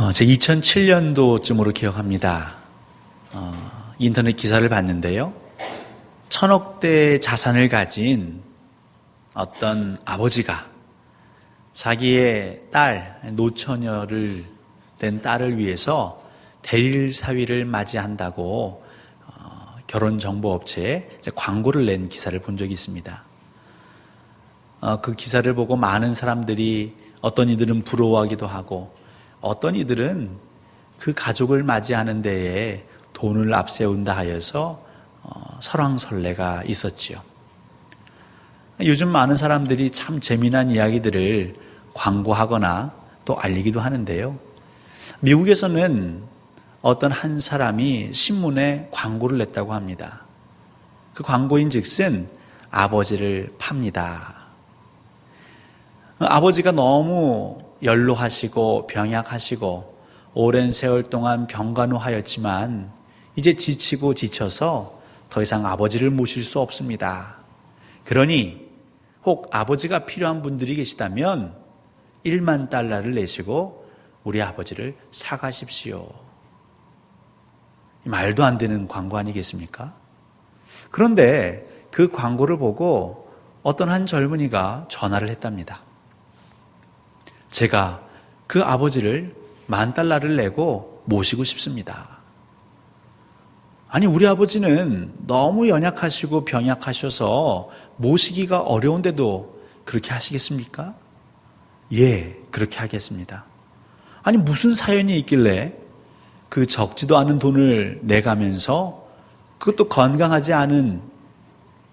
어, 제 2007년도쯤으로 기억합니다. 어, 인터넷 기사를 봤는데요. 천억대 자산을 가진 어떤 아버지가 자기의 딸, 노처녀를 된 딸을 위해서 대릴 사위를 맞이한다고 어, 결혼 정보 업체에 광고를 낸 기사를 본 적이 있습니다. 어, 그 기사를 보고 많은 사람들이 어떤 이들은 부러워하기도 하고 어떤 이들은 그 가족을 맞이하는 데에 돈을 앞세운다 하여서 어, 설왕설래가 있었지요. 요즘 많은 사람들이 참 재미난 이야기들을 광고하거나 또 알리기도 하는데요. 미국에서는 어떤 한 사람이 신문에 광고를 냈다고 합니다. 그 광고인 즉슨 아버지를 팝니다. 아버지가 너무 연로하시고 병약하시고 오랜 세월 동안 병간호하였지만 이제 지치고 지쳐서 더 이상 아버지를 모실 수 없습니다. 그러니 혹 아버지가 필요한 분들이 계시다면 1만 달러를 내시고 우리 아버지를 사가십시오. 말도 안 되는 광고 아니겠습니까? 그런데 그 광고를 보고 어떤 한 젊은이가 전화를 했답니다. 제가 그 아버지를 만 달러를 내고 모시고 싶습니다. 아니, 우리 아버지는 너무 연약하시고 병약하셔서 모시기가 어려운데도 그렇게 하시겠습니까? 예, 그렇게 하겠습니다. 아니, 무슨 사연이 있길래 그 적지도 않은 돈을 내가면서 그것도 건강하지 않은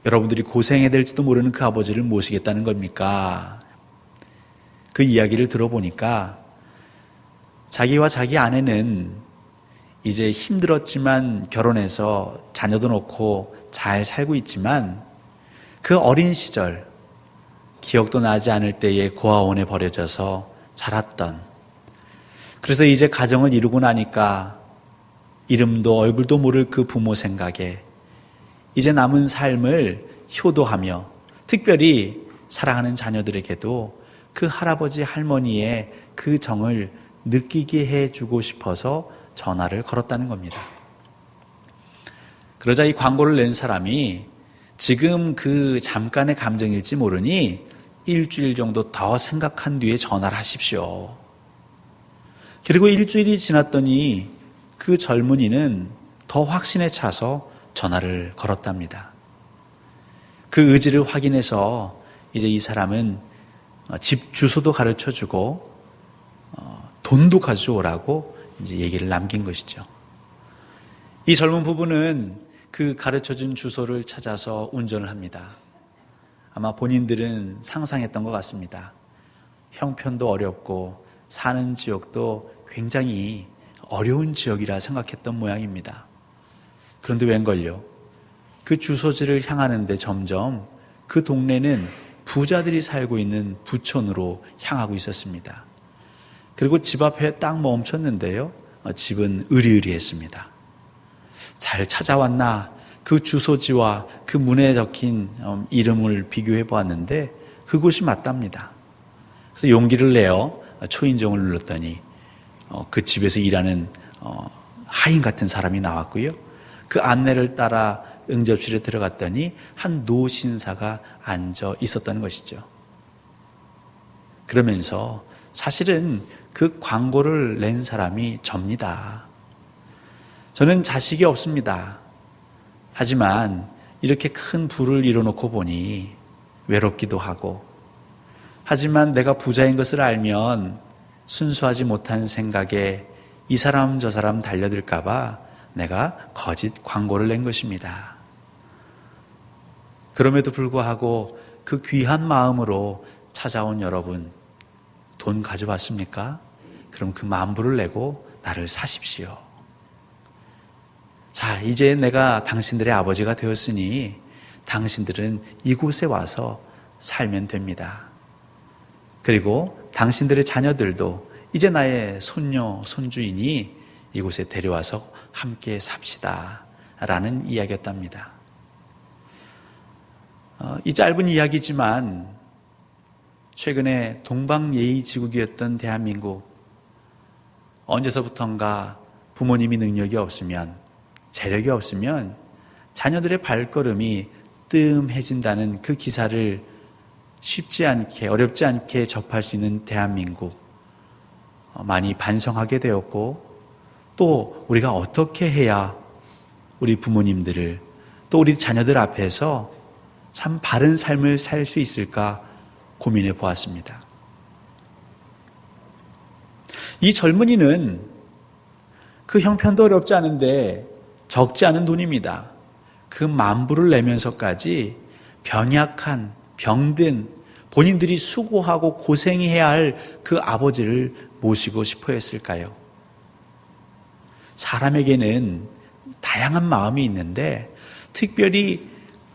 여러분들이 고생해야 될지도 모르는 그 아버지를 모시겠다는 겁니까? 그 이야기를 들어보니까 자기와 자기 아내는 이제 힘들었지만 결혼해서 자녀도 놓고 잘 살고 있지만 그 어린 시절 기억도 나지 않을 때에 고아원에 버려져서 자랐던. 그래서 이제 가정을 이루고 나니까 이름도 얼굴도 모를 그 부모 생각에 이제 남은 삶을 효도하며 특별히 사랑하는 자녀들에게도 그 할아버지 할머니의 그 정을 느끼게 해주고 싶어서 전화를 걸었다는 겁니다. 그러자 이 광고를 낸 사람이 지금 그 잠깐의 감정일지 모르니 일주일 정도 더 생각한 뒤에 전화를 하십시오. 그리고 일주일이 지났더니 그 젊은이는 더 확신에 차서 전화를 걸었답니다. 그 의지를 확인해서 이제 이 사람은 집 주소도 가르쳐 주고 어, 돈도 가져오라고 이제 얘기를 남긴 것이죠. 이 젊은 부부는 그 가르쳐 준 주소를 찾아서 운전을 합니다. 아마 본인들은 상상했던 것 같습니다. 형편도 어렵고 사는 지역도 굉장히 어려운 지역이라 생각했던 모양입니다. 그런데 웬걸요? 그 주소지를 향하는데 점점 그 동네는 부자들이 살고 있는 부촌으로 향하고 있었습니다. 그리고 집 앞에 딱 멈췄는데요. 어, 집은 으리으리했습니다. 잘 찾아왔나? 그 주소지와 그 문에 적힌 어, 이름을 비교해 보았는데 그곳이 맞답니다. 그래서 용기를 내어 초인종을 눌렀더니 어, 그 집에서 일하는 하인 같은 사람이 나왔고요. 그 안내를 따라 응접실에 들어갔더니 한 노신사가 앉아 있었다는 것이죠. 그러면서 사실은 그 광고를 낸 사람이 접니다. 저는 자식이 없습니다. 하지만 이렇게 큰 부를 이뤄놓고 보니 외롭기도 하고, 하지만 내가 부자인 것을 알면 순수하지 못한 생각에 이 사람 저 사람 달려들까봐 내가 거짓 광고를 낸 것입니다. 그럼에도 불구하고 그 귀한 마음으로 찾아온 여러분, 돈 가져왔습니까? 그럼 그 만불을 내고 나를 사십시오. 자, 이제 내가 당신들의 아버지가 되었으니 당신들은 이곳에 와서 살면 됩니다. 그리고 당신들의 자녀들도 이제 나의 손녀, 손주이니 이곳에 데려와서 함께 삽시다. 라는 이야기였답니다. 어, 이 짧은 이야기지만 최근에 동방예의지국이었던 대한민국 언제서부턴가 부모님이 능력이 없으면, 재력이 없으면 자녀들의 발걸음이 뜸해진다는 그 기사를 쉽지 않게, 어렵지 않게 접할 수 있는 대한민국. 어, 많이 반성하게 되었고, 또 우리가 어떻게 해야 우리 부모님들을, 또 우리 자녀들 앞에서 참 바른 삶을 살 수 있을까 고민해 보았습니다. 이 젊은이는 그 형편도 어렵지 않은데 적지 않은 돈입니다. 그 만부를 내면서까지 병약한, 병든, 본인들이 수고하고 고생해야 할 그 아버지를 모시고 싶어 했을까요? 사람에게는 다양한 마음이 있는데 특별히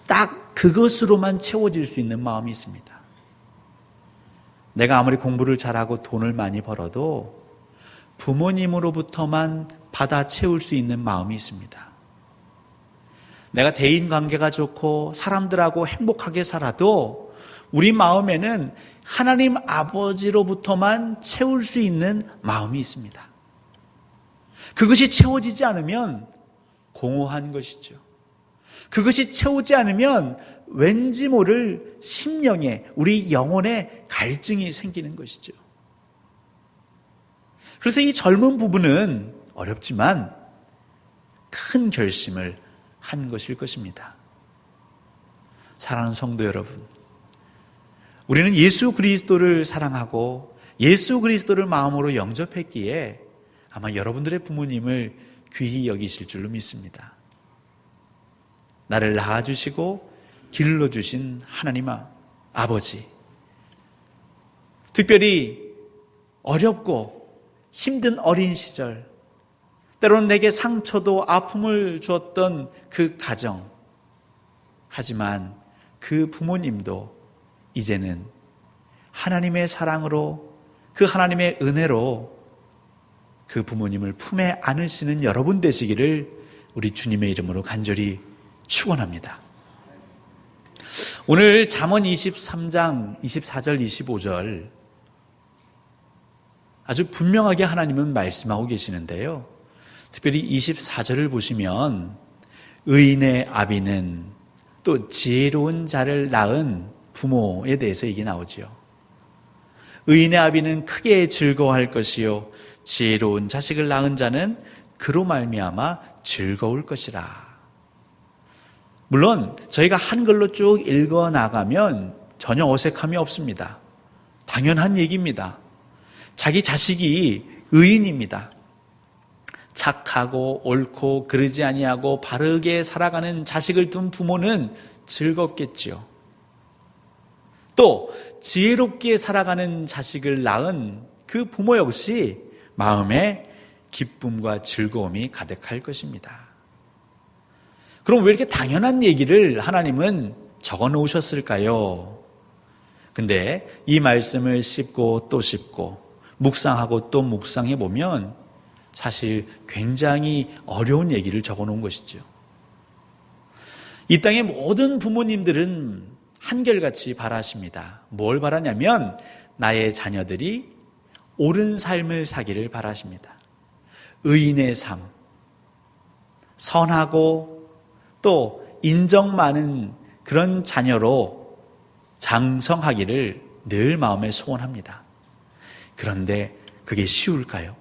딱 그것으로만 채워질 수 있는 마음이 있습니다. 내가 아무리 공부를 잘하고 돈을 많이 벌어도 부모님으로부터만 받아 채울 수 있는 마음이 있습니다. 내가 대인 관계가 좋고 사람들하고 행복하게 살아도 우리 마음에는 하나님 아버지로부터만 채울 수 있는 마음이 있습니다. 그것이 채워지지 않으면 공허한 것이죠. 그것이 채우지 않으면 왠지 모를 심령에 우리 영혼에 갈증이 생기는 것이죠. 그래서 이 젊은 부부는 어렵지만 큰 결심을 한 것일 것입니다. 사랑하는 성도 여러분, 우리는 예수 그리스도를 사랑하고 예수 그리스도를 마음으로 영접했기에 아마 여러분들의 부모님을 귀히 여기실 줄로 믿습니다. 나를 낳아주시고 길러주신 하나님 아버지. 특별히 어렵고 힘든 어린 시절, 때로는 내게 상처도 아픔을 주었던 그 가정. 하지만 그 부모님도 이제는 하나님의 사랑으로 그 하나님의 은혜로 그 부모님을 품에 안으시는 여러분 되시기를 우리 주님의 이름으로 간절히 축원합니다. 오늘 잠언 23장 24절 25절 아주 분명하게 하나님은 말씀하고 계시는데요. 특별히 24절을 보시면 의인의 아비는 또 지혜로운 자를 낳은 부모에 대해서 얘기 나오죠. 의인의 아비는 크게 즐거워할 것이요 지혜로운 자식을 낳은 자는 그로 말미암아 즐거울 것이라. 물론 저희가 한글로 쭉 읽어 나가면 전혀 어색함이 없습니다. 당연한 얘기입니다. 자기 자식이 의인입니다. 착하고 옳고 그러지 아니하고 바르게 살아가는 자식을 둔 부모는 즐겁겠지요. 또 지혜롭게 살아가는 자식을 낳은 그 부모 역시 마음에 기쁨과 즐거움이 가득할 것입니다. 그럼 왜 이렇게 당연한 얘기를 하나님은 적어 놓으셨을까요? 근데 이 말씀을 씹고 또 씹고 묵상하고 또 묵상해 보면 사실 굉장히 어려운 얘기를 적어 놓은 것이죠. 이 땅의 모든 부모님들은 한결같이 바라십니다. 뭘 바라냐면 나의 자녀들이 옳은 삶을 사기를 바라십니다. 의인의 삶, 선하고 또 인정 많은 그런 자녀로 장성하기를 늘 마음에 소원합니다. 그런데 그게 쉬울까요?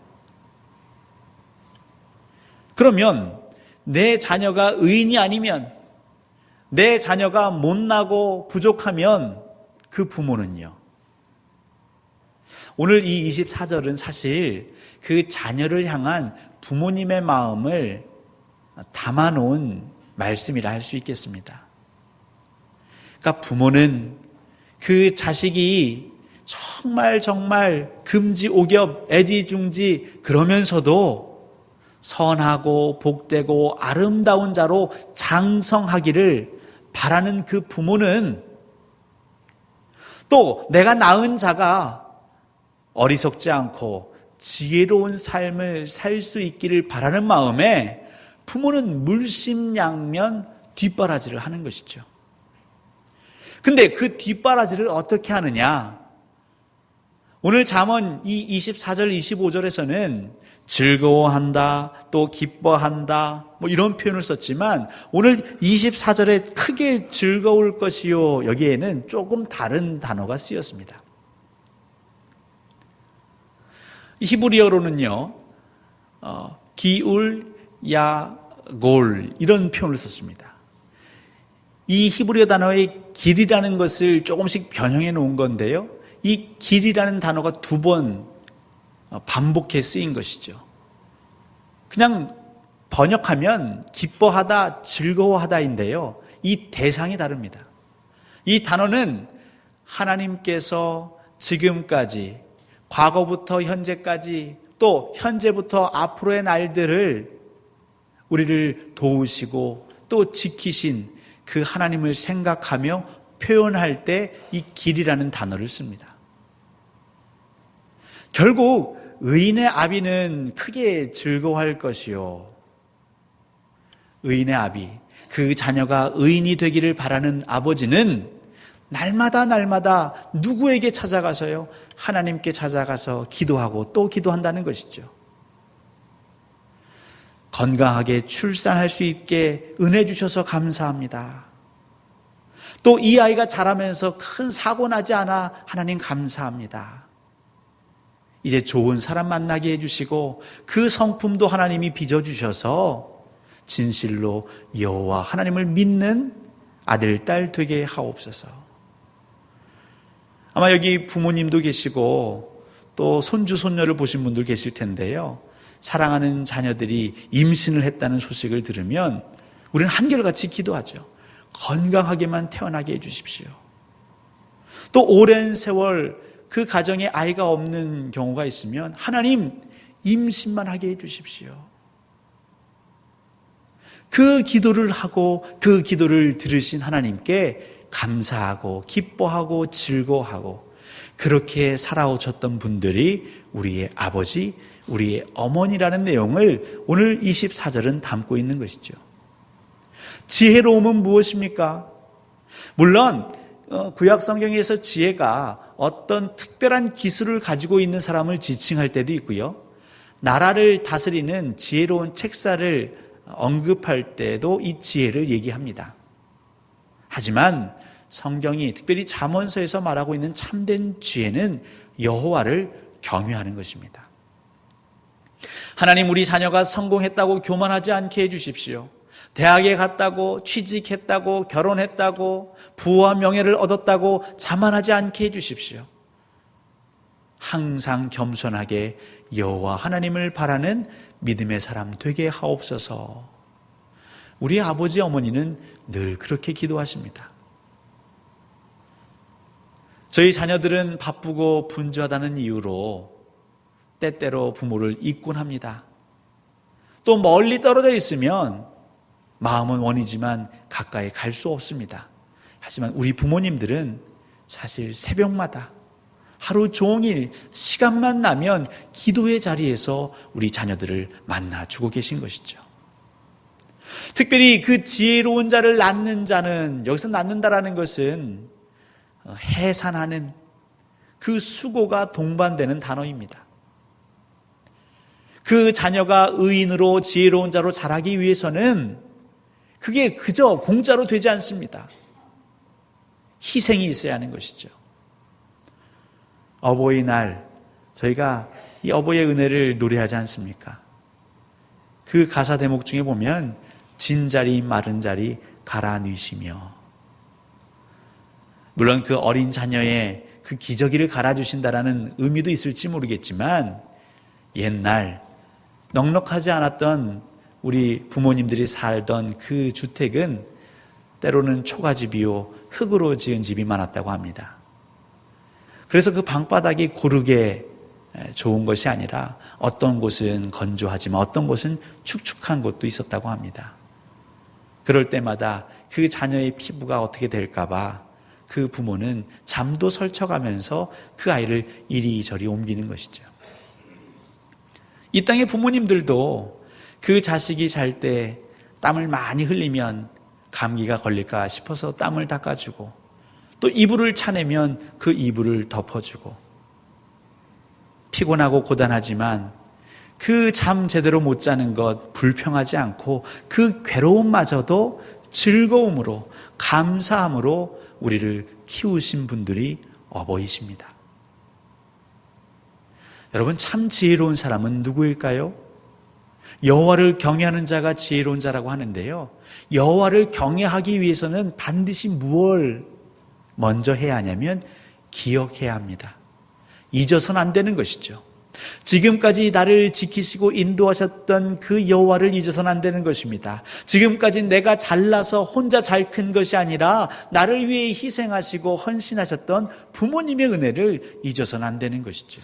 그러면 내 자녀가 의인이 아니면 내 자녀가 못나고 부족하면 그 부모는요. 오늘 이 24절은 사실 그 자녀를 향한 부모님의 마음을 담아놓은 말씀이라 할 수 있겠습니다. 그러니까 부모는 그 자식이 정말 정말 금지 오겹 애지중지 그러면서도 선하고 복되고 아름다운 자로 장성하기를 바라는 그 부모는 또 내가 낳은 자가 어리석지 않고 지혜로운 삶을 살 수 있기를 바라는 마음에 부모는 물심양면 뒷바라지를 하는 것이죠. 근데 그 뒷바라지를 어떻게 하느냐? 오늘 잠언 이 24절 25절에서는 즐거워한다, 또 기뻐한다, 뭐 이런 표현을 썼지만 오늘 24절에 크게 즐거울 것이요. 여기에는 조금 다른 단어가 쓰였습니다. 히브리어로는요, 어, 기울, 야, 골, 이런 표현을 썼습니다. 이 히브리어 단어의 길이라는 것을 조금씩 변형해 놓은 건데요. 이 길이라는 단어가 두번 어, 반복해 쓰인 것이죠. 그냥 번역하면 기뻐하다, 즐거워하다인데요. 이 대상이 다릅니다. 이 단어는 하나님께서 지금까지, 과거부터 현재까지, 또 현재부터 앞으로의 날들을 우리를 도우시고 또 지키신 그 하나님을 생각하며 표현할 때 이 길이라는 단어를 씁니다. 결국 의인의 아비는 크게 즐거워할 것이요. 의인의 아비, 그 자녀가 의인이 되기를 바라는 아버지는 날마다 날마다 누구에게 찾아가서요? 하나님께 찾아가서 기도하고 또 기도한다는 것이죠. 건강하게 출산할 수 있게 은혜 주셔서 감사합니다. 또 이 아이가 자라면서 큰 사고 나지 않아 하나님 감사합니다. 이제 좋은 사람 만나게 해주시고 그 성품도 하나님이 빚어주셔서 진실로 여호와 하나님을 믿는 아들, 딸 되게 하옵소서. 아마 여기 부모님도 계시고 또 손주, 손녀를 보신 분들 계실 텐데요. 사랑하는 자녀들이 임신을 했다는 소식을 들으면 우리는 한결같이 기도하죠. 건강하게만 태어나게 해주십시오. 또 오랜 세월 그 가정에 아이가 없는 경우가 있으면 하나님 임신만 하게 해 주십시오. 그 기도를 하고 그 기도를 들으신 하나님께 감사하고 기뻐하고 즐거워하고 그렇게 살아오셨던 분들이 우리의 아버지, 우리의 어머니라는 내용을 오늘 24절은 담고 있는 것이죠. 지혜로움은 무엇입니까? 물론 어, 구약 성경에서 지혜가 어떤 특별한 기술을 가지고 있는 사람을 지칭할 때도 있고요. 나라를 다스리는 지혜로운 책사를 언급할 때도 이 지혜를 얘기합니다. 하지만 성경이 특별히 잠언서에서 말하고 있는 참된 지혜는 여호와를 경외하는 것입니다. 하나님 우리 자녀가 성공했다고 교만하지 않게 해 주십시오. 대학에 갔다고 취직했다고 결혼했다고 부와 명예를 얻었다고 자만하지 않게 해 주십시오. 항상 겸손하게 여호와 하나님을 바라는 믿음의 사람 되게 하옵소서. 우리 아버지 어머니는 늘 그렇게 기도하십니다. 저희 자녀들은 바쁘고 분주하다는 이유로 때때로 부모를 잊곤 또 멀리 떨어져 있으면 마음은 원이지만 가까이 갈 수 없습니다. 하지만 우리 부모님들은 사실 새벽마다 하루 종일 시간만 나면 기도의 자리에서 우리 자녀들을 만나 주고 계신 것이죠. 특별히 그 지혜로운 자를 낳는 자는 여기서 낳는다라는 것은 해산하는 그 수고가 동반되는 단어입니다. 그 자녀가 의인으로 지혜로운 자로 자라기 위해서는 그게 그저 공짜로 되지 않습니다. 희생이 있어야 하는 것이죠. 어버이날, 저희가 이 어버이의 은혜를 노래하지 않습니까? 그 가사 대목 중에 보면, 진 자리, 마른 자리, 갈아 넣으시며. 물론 그 어린 자녀의 그 기저귀를 갈아주신다라는 의미도 있을지 모르겠지만, 옛날, 넉넉하지 않았던 우리 부모님들이 살던 그 주택은 때로는 초가집이요 흙으로 지은 집이 많았다고 합니다. 그래서 그 방바닥이 고르게 좋은 것이 아니라 어떤 곳은 건조하지만 어떤 곳은 축축한 곳도 있었다고 합니다. 그럴 때마다 그 자녀의 피부가 어떻게 될까봐 그 부모는 잠도 설쳐가면서 그 아이를 이리저리 옮기는 것이죠. 이 땅의 부모님들도 그 자식이 잘 때 땀을 많이 흘리면 감기가 걸릴까 싶어서 땀을 닦아주고 또 이불을 차내면 그 이불을 덮어주고 피곤하고 고단하지만 그 잠 제대로 못 자는 것 불평하지 않고 그 괴로움마저도 즐거움으로 감사함으로 우리를 키우신 분들이 어버이십니다. 여러분 참 지혜로운 사람은 누구일까요? 여호와를 경외하는 자가 지혜로운 자라고 하는데요. 여호와를 경외하기 위해서는 반드시 무엇을 먼저 해야 하냐면 기억해야 합니다. 잊어서는 안 되는 것이죠. 지금까지 나를 지키시고 인도하셨던 그 여호와를 잊어서는 안 되는 것입니다. 지금까지 내가 잘나서 혼자 잘 큰 것이 아니라 나를 위해 희생하시고 헌신하셨던 부모님의 은혜를 잊어서는 안 되는 것이죠.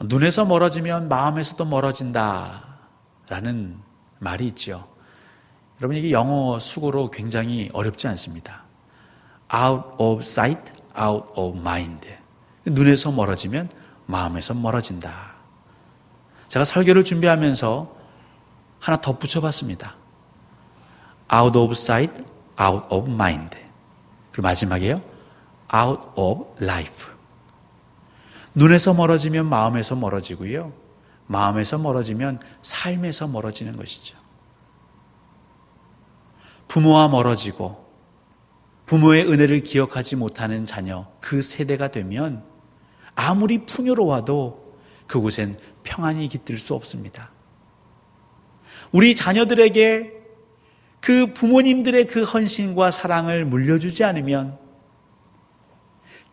눈에서 멀어지면 마음에서도 멀어진다. 라는 말이 있죠. 여러분, 이게 영어 수고로 굉장히 어렵지 않습니다. out of sight, out of mind. 눈에서 멀어지면 마음에서 멀어진다. 제가 설교를 준비하면서 하나 덧붙여 봤습니다. out of sight, out of mind. 그리고 마지막에요. out of life. 눈에서 멀어지면 마음에서 멀어지고요. 마음에서 멀어지면 삶에서 멀어지는 것이죠. 부모와 멀어지고 부모의 은혜를 기억하지 못하는 자녀, 그 세대가 되면 아무리 풍요로워도 그곳엔 평안이 깃들 수 없습니다. 우리 자녀들에게 그 부모님들의 그 헌신과 사랑을 물려주지 않으면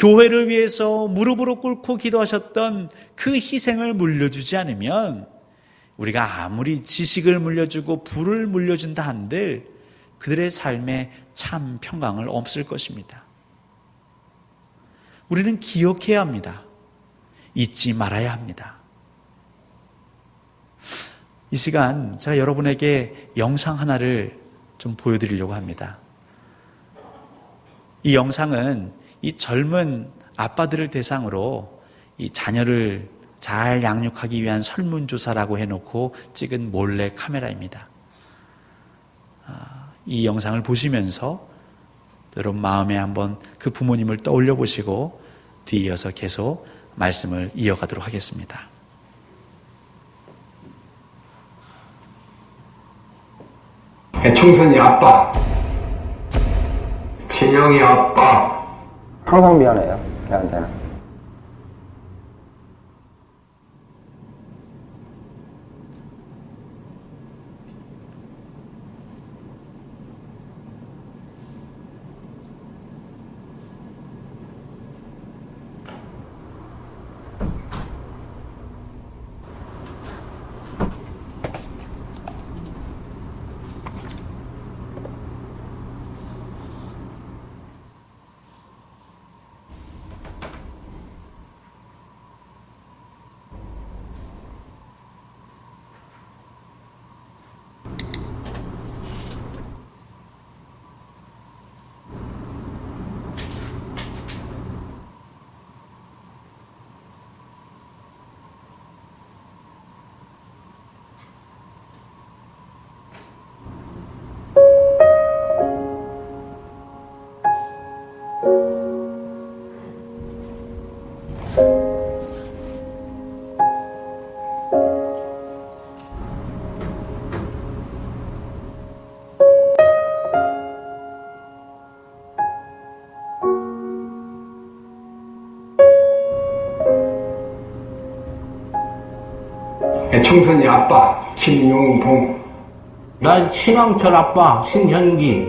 교회를 위해서 무릎으로 꿇고 기도하셨던 그 희생을 물려주지 않으면 우리가 아무리 지식을 물려주고 부를 물려준다 한들 그들의 삶에 참 평강을 없을 것입니다. 우리는 기억해야 합니다. 잊지 말아야 합니다. 이 시간 제가 여러분에게 영상 하나를 좀 보여드리려고 합니다. 이 영상은 이 젊은 아빠들을 대상으로 이 자녀를 잘 양육하기 위한 설문조사라고 해놓고 찍은 몰래 카메라입니다. 아, 이 영상을 보시면서 여러분 마음에 한번 그 부모님을 떠올려 보시고 뒤이어서 계속 말씀을 이어가도록 하겠습니다. 총선이 아빠, 진영이 아빠 항상 미안해요, 걔한테는. 총선이 아빠, 김용봉, 난 신왕철 아빠 신현기.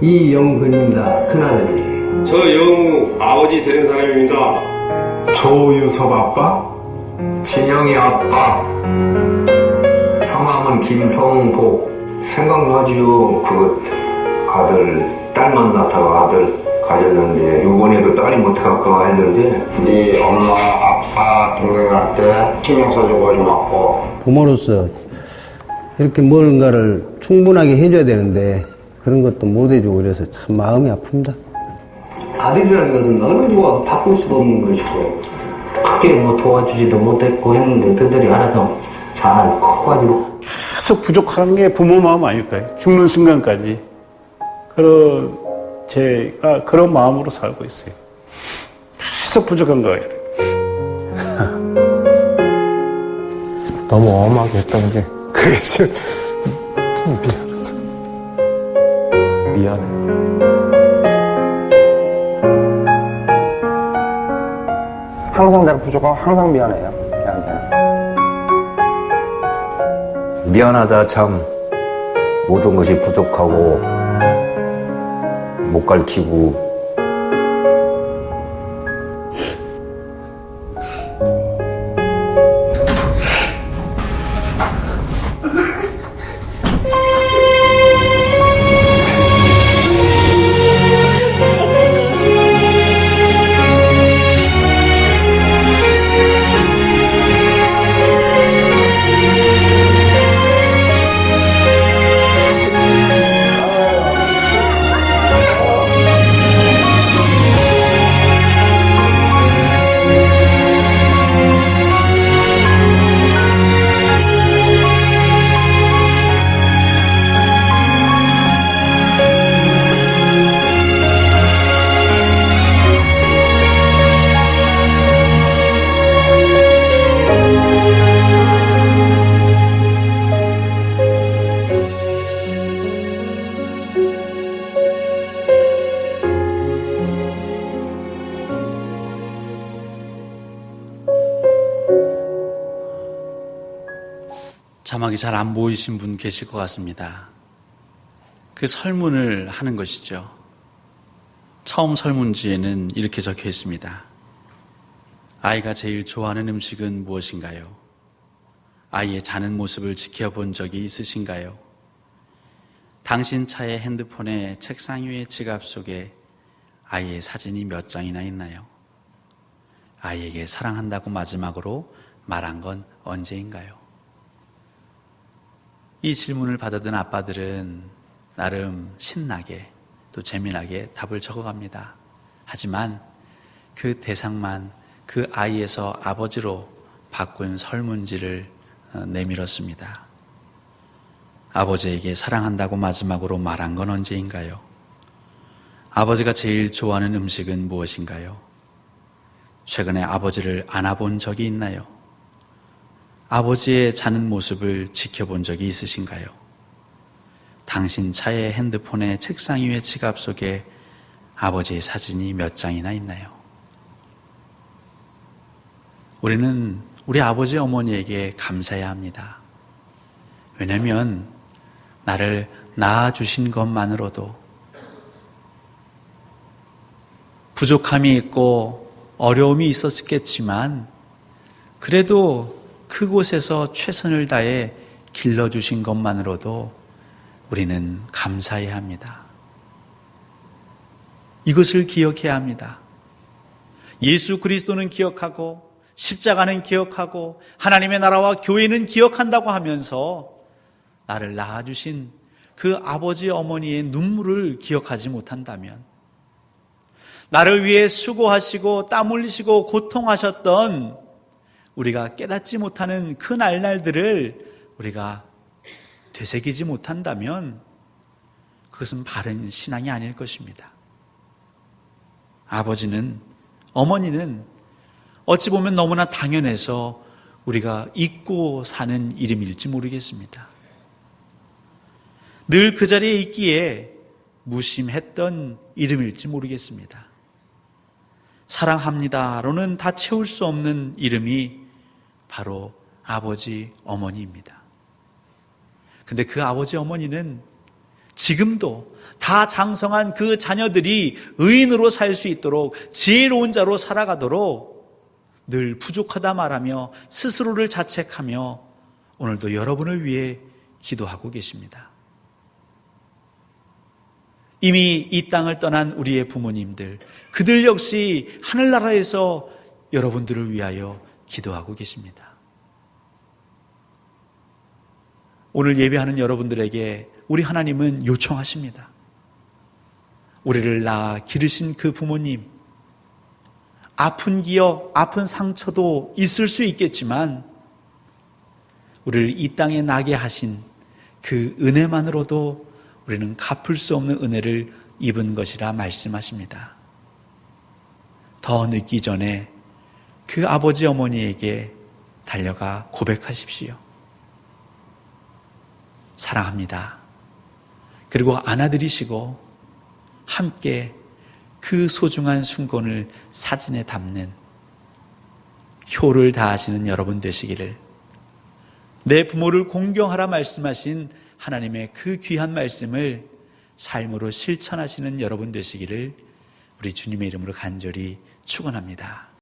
이영근입니다. 큰아들이 저 영우 아버지 되는 사람입니다. 조유섭 아빠, 진영이 아빠 성함은 김성복 생각나지요 그 아들 딸 만났다가 아들 가졌는데 요번에도 딸이 못할까 했는데 네 엄마, 아빠, 동생한테 신경 써주고 좀 맞고 부모로서 이렇게 뭔가를 충분하게 해줘야 되는데 그런 것도 못 해주고 그래서 참 마음이 아픕니다. 아들이라는 것은 어느 누가 바꿀 수도 없는 것이고 크게 뭐 도와주지도 못했고 했는데 그들이 알아서 잘 커가지고 계속 부족한 게 부모 마음 아닐까요? 죽는 순간까지. 그런, 제가 그런 마음으로 살고 있어요. 계속 부족한 거예요. 너무 엄하게 했던 게 그게 지금 미안하다. 미안해요. 항상 내가 부족하고 항상 미안해요. 걔한테는. 미안하다 참 모든 것이 부족하고 못 가르치고 자막이 잘 안 보이신 분 계실 것 같습니다. 그 설문을 하는 것이죠. 처음 설문지에는 이렇게 적혀 있습니다. 아이가 제일 좋아하는 음식은 무엇인가요? 아이의 자는 모습을 지켜본 적이 있으신가요? 당신 차의 핸드폰에 책상 위의 지갑 속에 아이의 사진이 몇 장이나 있나요? 아이에게 사랑한다고 마지막으로 말한 건 언제인가요? 이 질문을 받아든 아빠들은 나름 신나게 또 재미나게 답을 적어갑니다. 하지만 그 대상만 그 아이에서 아버지로 바꾼 설문지를 어, 내밀었습니다. 아버지에게 사랑한다고 마지막으로 말한 건 언제인가요? 아버지가 제일 좋아하는 음식은 무엇인가요? 최근에 아버지를 안아본 적이 있나요? 아버지의 자는 모습을 지켜본 적이 있으신가요? 당신 차의 핸드폰에 책상 위의 지갑 속에 아버지의 사진이 몇 장이나 있나요? 우리는 우리 아버지 어머니에게 감사해야 합니다. 왜냐하면 나를 낳아주신 것만으로도 부족함이 있고 어려움이 있었겠지만 그래도 그곳에서 최선을 다해 길러주신 것만으로도 우리는 감사해야 합니다. 이것을 기억해야 합니다. 예수 그리스도는 기억하고 십자가는 기억하고 하나님의 나라와 교회는 기억한다고 하면서 나를 낳아주신 그 아버지 어머니의 눈물을 기억하지 못한다면 나를 위해 수고하시고 땀 흘리시고 고통하셨던 우리가 깨닫지 못하는 그 날날들을 우리가 되새기지 못한다면 그것은 바른 신앙이 아닐 것입니다. 아버지는, 어머니는 어찌 보면 너무나 당연해서 우리가 잊고 사는 이름일지 모르겠습니다. 늘 그 자리에 있기에 무심했던 이름일지 모르겠습니다. 사랑합니다로는 다 채울 수 없는 이름이 바로 아버지 어머니입니다. 근데 그 아버지 어머니는 지금도 다 장성한 그 자녀들이 의인으로 살 수 있도록 지혜로운 자로 살아가도록 늘 부족하다 말하며 스스로를 자책하며 오늘도 여러분을 위해 기도하고 계십니다. 이미 이 땅을 떠난 우리의 부모님들, 그들 역시 하늘나라에서 여러분들을 위하여 기도하고 계십니다. 오늘 예배하는 여러분들에게 우리 하나님은 요청하십니다. 우리를 낳아 기르신 그 부모님, 아픈 기억, 아픈 상처도 있을 수 있겠지만, 우리를 이 땅에 나게 하신 그 은혜만으로도 우리는 갚을 수 없는 은혜를 입은 것이라 말씀하십니다. 더 늦기 전에 그 아버지 어머니에게 달려가 고백하십시오. 사랑합니다. 그리고 안아드리시고 함께 그 소중한 순간을 사진에 담는 효를 다하시는 여러분 되시기를 내 부모를 공경하라 말씀하신 하나님의 그 귀한 말씀을 삶으로 실천하시는 여러분 되시기를 우리 주님의 이름으로 간절히 축원합니다.